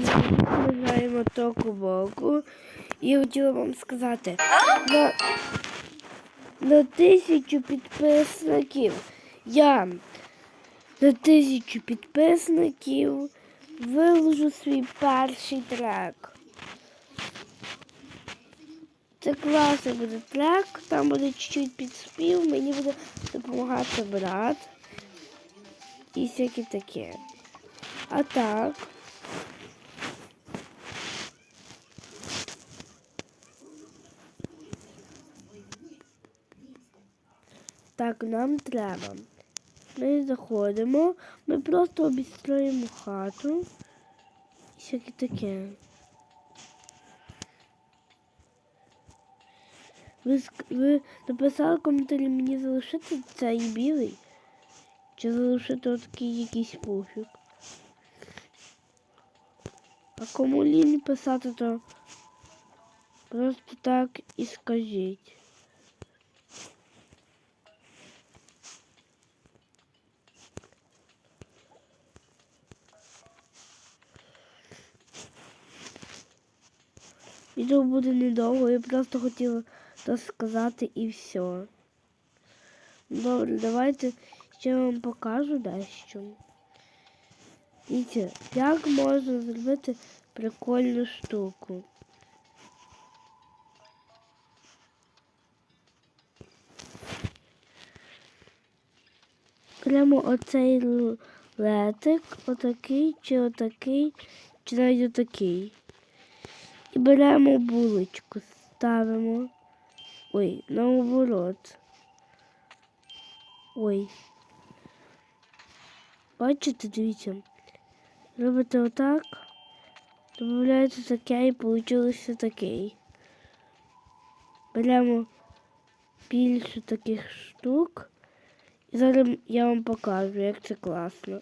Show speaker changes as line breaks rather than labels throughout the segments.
Ми граємо току боку. І хотіла вам сказати, на, на тисячу підписників я на тисячу підписників виложу свій перший трек. Це класний буде трек, там буде чуть-чуть підспів, мені буде допомагати брат і всяке таке. А так. Так, нам треба. Ми заходимо, ми просто обістроїмо хату. І всяке таке. Ви, ви написали в коментарі мені залишити цей білий? Чи залишити отакий якийсь пуфік? А кому лінь писати, то просто так і скажіть. Відео буде недовго, я просто хотіла то сказати і все. Добре, давайте ще вам покажу дещо. Дивіться, як можна зробити прикольну штуку. Прямо оцей летик, отакий, чи отакий, чи навіть отакий. І беремо булочку, ставимо. Ой, наоборот. Ой. Бачите, дивіться. Робите отак. Додається таке і вийшло такий. Беремо більше таких штук. І зараз я вам покажу, як це класно.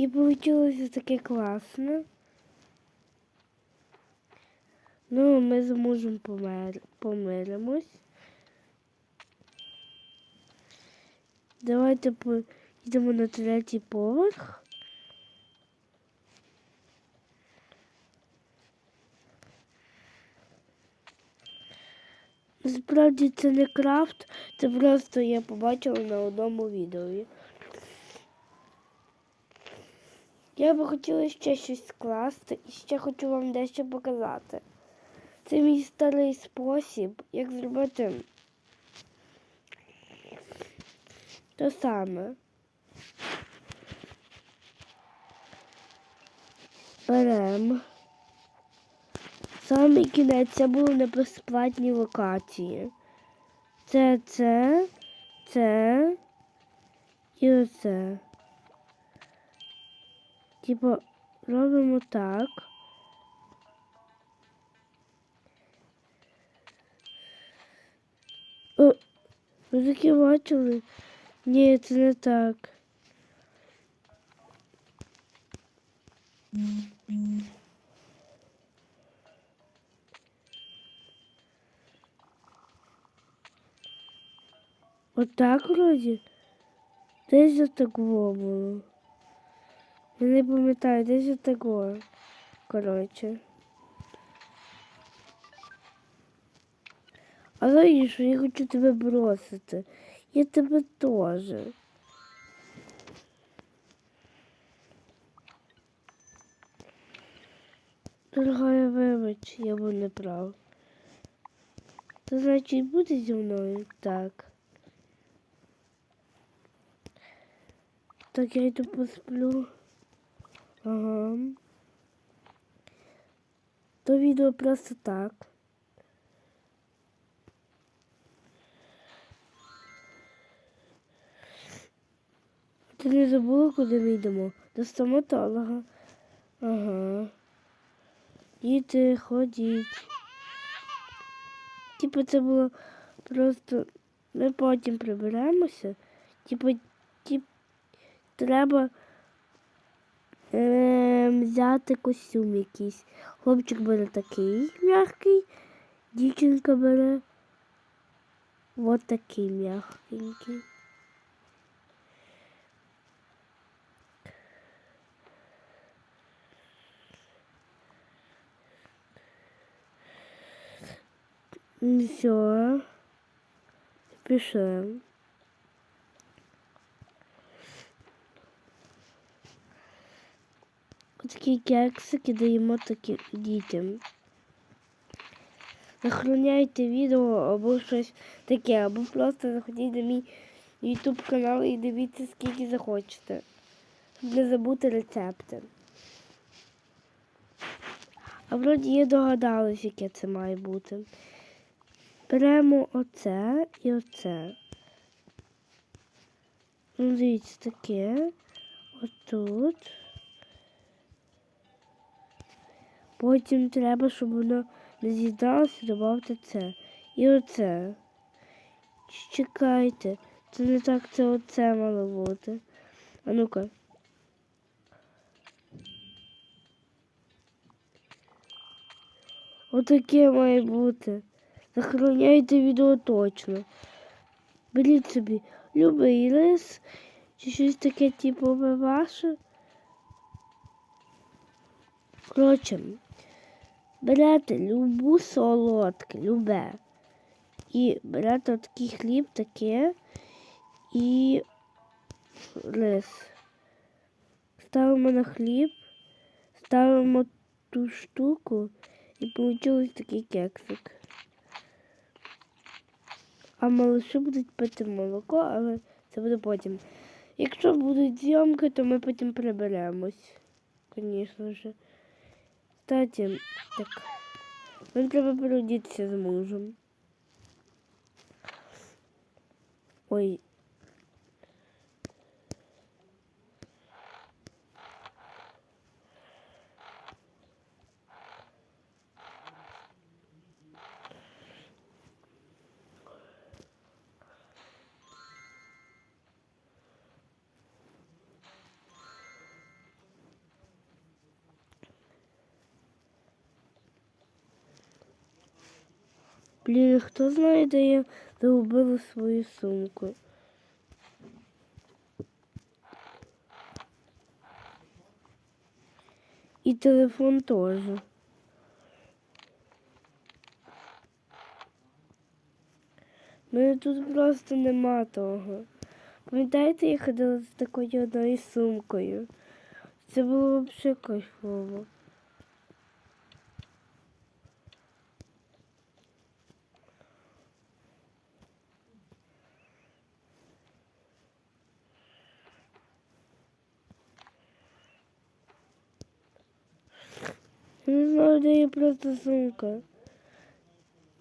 І вийшло таке класно. Ну, ми з мужем помер... помиримось. Давайте поїдемо на третій поверх. Насправді це не крафт, це просто я побачила на одному відео. Я би хотіла ще щось скласти і ще хочу вам дещо показати. Це мій старий спосіб, як зробити те саме. Беремо. Самий кінець це були на безплатній локації. Це це, це і оце. Типу, робимо так. О, ви такі бачили? Ні, це не так. Отак вроді? Десь за такого було. Я не пам'ятаю, десь за такого. Коротше. А знаєш, я хочу тебе бросити. Я тебе теж. Дорогая, вибач, я був неправ. То значить буде зі мною? Так. Так, я йду посплю. Ага. То відео просто так. Ти не забула, куди ми йдемо? До стоматолога. Ага. Діти, ходіть. Типу це було просто. Ми потім приберемося. Типу, тип, треба взяти костюм якийсь. Хлопчик бере такий м'який, дівчинка бере Вот такий м'ягенький. Все. Пішли. Такі кексики даємо такі дітям. Захороняйте відео або щось таке, або просто заходіть на мій YouTube канал і дивіться скільки захочете. Щоб не забути рецепти. А вроді я догадалась, яке це має бути. Беремо оце і оце. Ну, дивіться, таке. Отут. Потім треба, щоб воно не з'їдалося, додати це. І оце. Чекайте. Це не так, це оце мало бути. А ну-ка. Отаке має бути. Захороняйте відео точно. Беріть собі любий рис чи щось таке типу ваше. Коротше, берете любу солодке, любе. І берете такий хліб таке і рис. Ставимо на хліб, ставимо ту штуку і вийшов такий кексик. А малыші будуть пити молоко, але це буде потім. Якщо будуть зйомки, то ми потім приберемось. Звісно ж. Кстати, так. Нам треба породитися з мужем. Ой. Блін, хто знає, де я загубила свою сумку? І телефон теж. Мене тут просто нема того. Пам'ятаєте, я ходила з такою одною сумкою? Це було взагалі кайфово. Не знаю, де є просто сумка.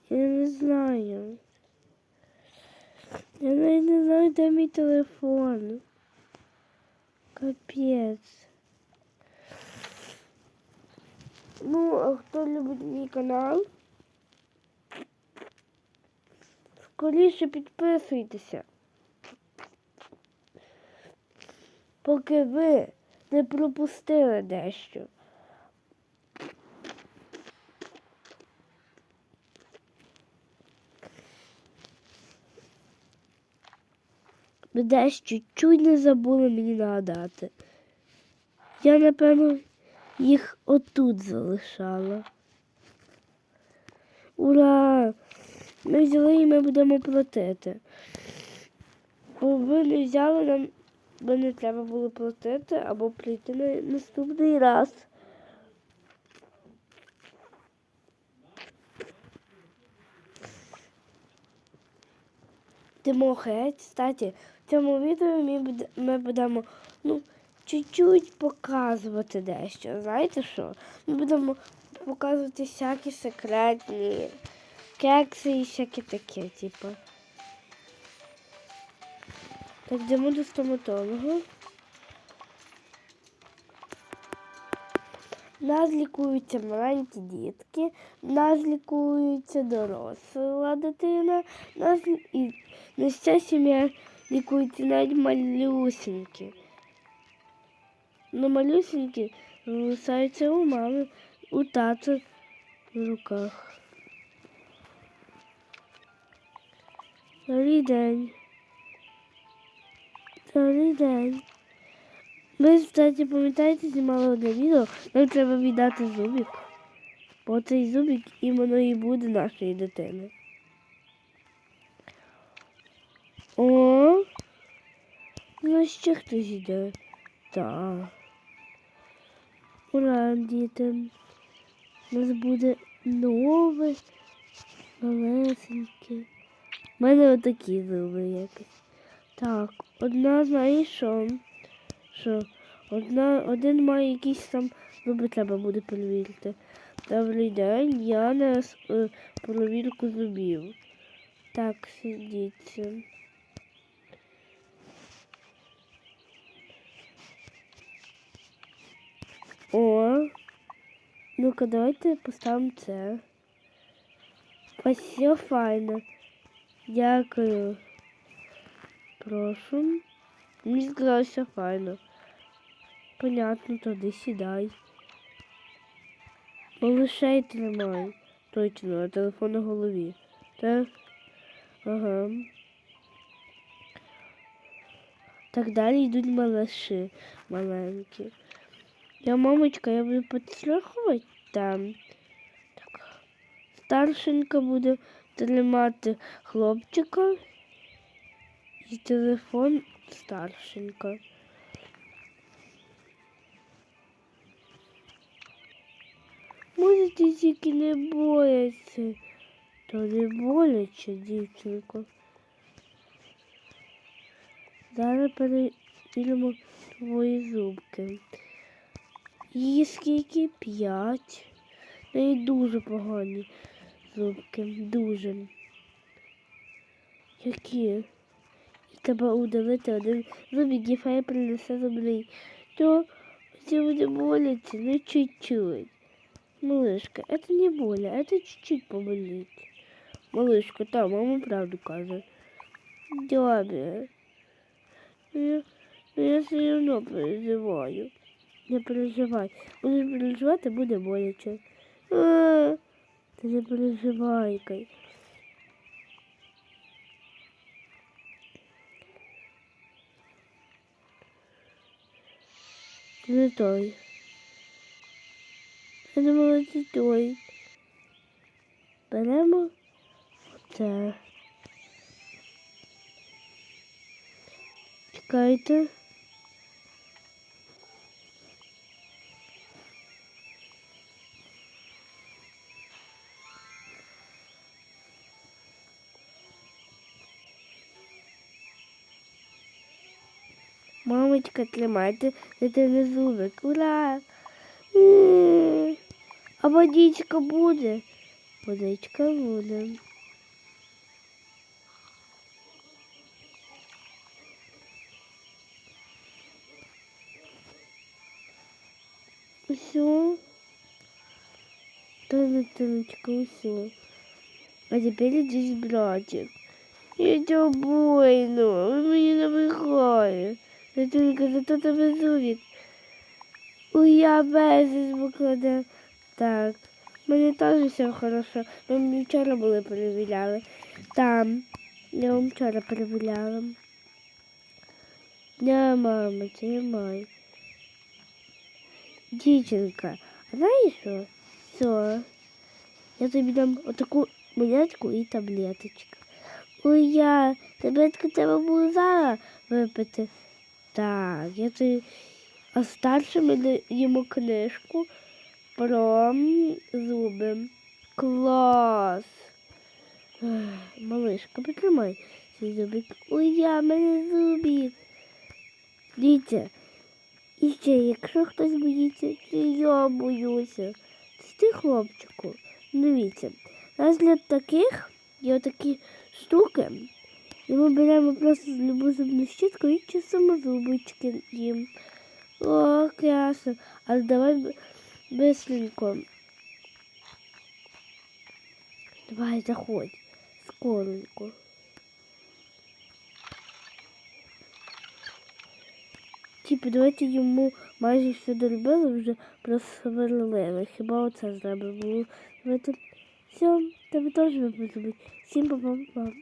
Я не знаю. Я навіть не знаю, де мій телефон. Капець. Ну, а хто любить мій канал? Скоріше підписуйтеся. Поки ви не пропустили дещо. Ви дещо чуть не забули мені нагадати. Я, напевно, їх отут залишала. Ура! Ми взяли і ми будемо платити. Бо ви не взяли нам, бо не треба було платити або прийти на наступний раз. Тимохець, кстати, в цьому відео ми, буде- ми будемо ну, чуть-чуть показувати дещо. Знаєте що? Ми будемо показувати всякі секретні кекси і всякі таке, типу. Так, йдемо до стоматолога. Нас лікуються маленькі дітки, нас лікується доросла дитина, нас і вся сім'я лікується навіть малюсенькі. Ну, малюсенькі залишаються у мами, у тата в руках. Добрий день. Добрий день. Ми, кстати, пам'ятаєте, знімали одне відео, нам треба віддати зубик. Бо цей зубик іменно і буде нашої дитини. О, у нас ще хтось йде. Так. Ура, діти. У нас буде нове, малесеньке. У мене отакі зуби якось. Так, одна, знаєш що? Що? Одна, один має якісь там зуби треба буде перевірити. Добрий день, я на е, перевірку зубів. Так, сидіться. О, ну-ка давайте поставимо це. Все файно. Дякую. Прошу. Мені сказали, все файно. Понятно, тоді сідай. Малишей тримай. Точно, а телефон на голові. Так? Ага. Так далі йдуть малыши маленькі. Я, мамочка, я буду підстрахувати там. Так. Старшенька буде тримати хлопчика і телефон старшенька. Можете тільки не бояться. То не боляче, дівчинко. Зараз перевіримо твої зубки. Її скільки? П'ять. В неї дуже погані зубки. Дуже. Які? І треба удалити один зубик, і хай принесе зубний. То це буде боляче, ну чуть-чуть. Малышка, это не больно, это чуть-чуть поболит. Малышка, да, мама правду каже. Добре. Ну, я, ну, я все равно переживаю. Не переживай. Будеш переживати, буде боляче. Ти не переживай. Кай. Ти не той. Я думала, це той. Беремо оце. Чекайте. Мамочка, тримайте дитини зубик. Ура! А водичка буде? Водичка буде. Все. Да, Наталочка, все. А теперь здесь братик. Я тебя больно, он меня набрехает. Наталька, зато тебе зубик. У я безліч покладе. Так. Мені теж все хорошо. Ми вчора були перевіряли. Там. Я вам вчора перевіряла. Не, мама, тримай. Дівчинка, а знаєш що? Все. Я тобі дам отаку монетку і таблеточку. Ой, я, таблетку треба було зараз випити. Так, я тобі... А старше ми даємо книжку про зуби. Клас. Малишка, потримай свій зубик. Ой, я мене зубик. Дивіться. І ще, якщо хтось боїться, то я боюся. Це ти, хлопчику. Дивіться. Нас для таких є такі штуки. І ми беремо просто любу зубну щітку і часимо зубочки їм. О, класно. А давай б- быстренько. Давай, заходь. Скоренько. Типу, давайте йому майже все доробили, вже просверлили. Хіба оце треба було? Давайте. Все, тебе теж випадуть. Всім па-па-па.